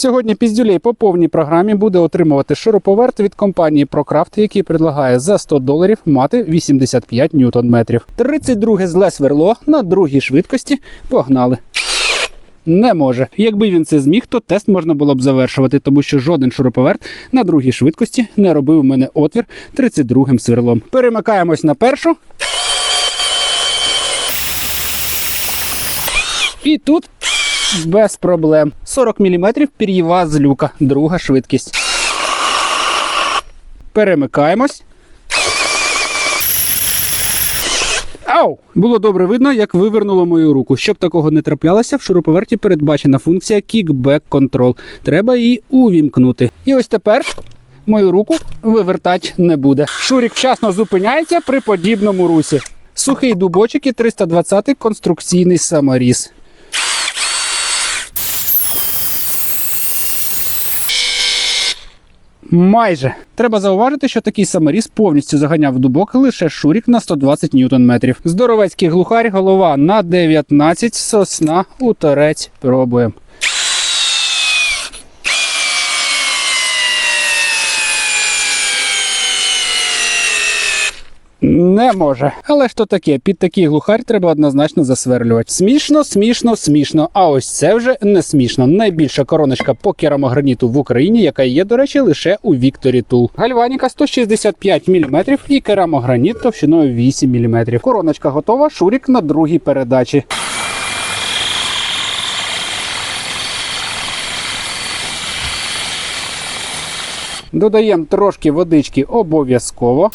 Сьогодні піздюлей по повній програмі буде отримувати шуруповерт від компанії ProCraft, який предлагає за 100 доларів мати 85 ньютон-метрів. 32 зле сверло на другій швидкості. Погнали. Не може. Якби він це зміг, то тест можна було б завершувати, тому що жоден шуруповерт на другій швидкості не робив у мене отвір 32-м сверлом. Перемикаємось на першу. І тут без проблем. 40 мм пір'єва з люка, друга швидкість. Перемикаємось. Ау! Було добре видно, як вивернуло мою руку. Щоб такого не траплялося, в шуруповерті передбачена функція Kickback Control. Треба її увімкнути. І ось тепер мою руку вивертати не буде. Шурік вчасно зупиняється при подібному русі. Сухий дубочок і 320 конструкційний саморіз. Майже треба зауважити, що такий саморіз повністю заганяв в дубок лише шурік на 120 ньютон-метрів. Здоровецький глухарь, голова на 19, сосна у торець. Пробуємо. Не може. Але ж то таке, під такий глухарь треба однозначно засверлювати. Смішно, смішно, смішно. А ось це вже не смішно. Найбільша короночка по керамограніту в Україні, яка є, до речі, лише у Вікторі Тул. Гальваніка 165 мм і керамограніт товщиною 8 мм. Короночка готова, шурік на другій передачі. Додаємо трошки водички обов'язково.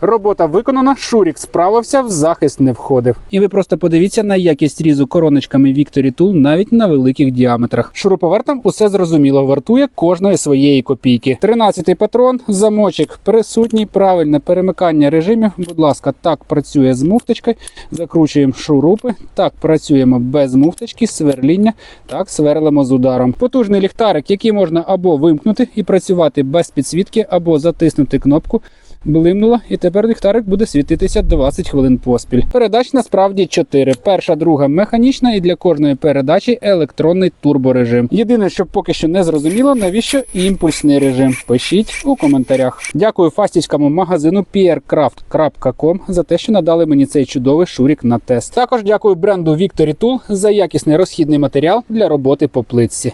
Робота виконана, Шурік справився, в захист не входив. І ви просто подивіться на якість різу короночками Victory Tool навіть на великих діаметрах. Шуруповертом усе зрозуміло, вартує кожної своєї копійки. 13-й патрон, замочок присутній, правильне перемикання режимів. Будь ласка, так працює з муфточкою. Закручуємо шурупи. Так працюємо без муфточки, сверління. Так сверлимо з ударом. Потужний ліхтарик, який можна або вимкнути і працювати без підсвітки, або затиснути кнопку. Блимнула, і тепер ліхтарик буде світитися 20 хвилин поспіль. Передач насправді 4. Перша, друга механічна, і для кожної передачі електронний турборежим. Єдине, що поки що не зрозуміло, навіщо імпульсний режим. Пишіть у коментарях. Дякую фастівському магазину piercraft.com за те, що надали мені цей чудовий шурік на тест. Також дякую бренду Victory Tool за якісний розхідний матеріал для роботи по плитці.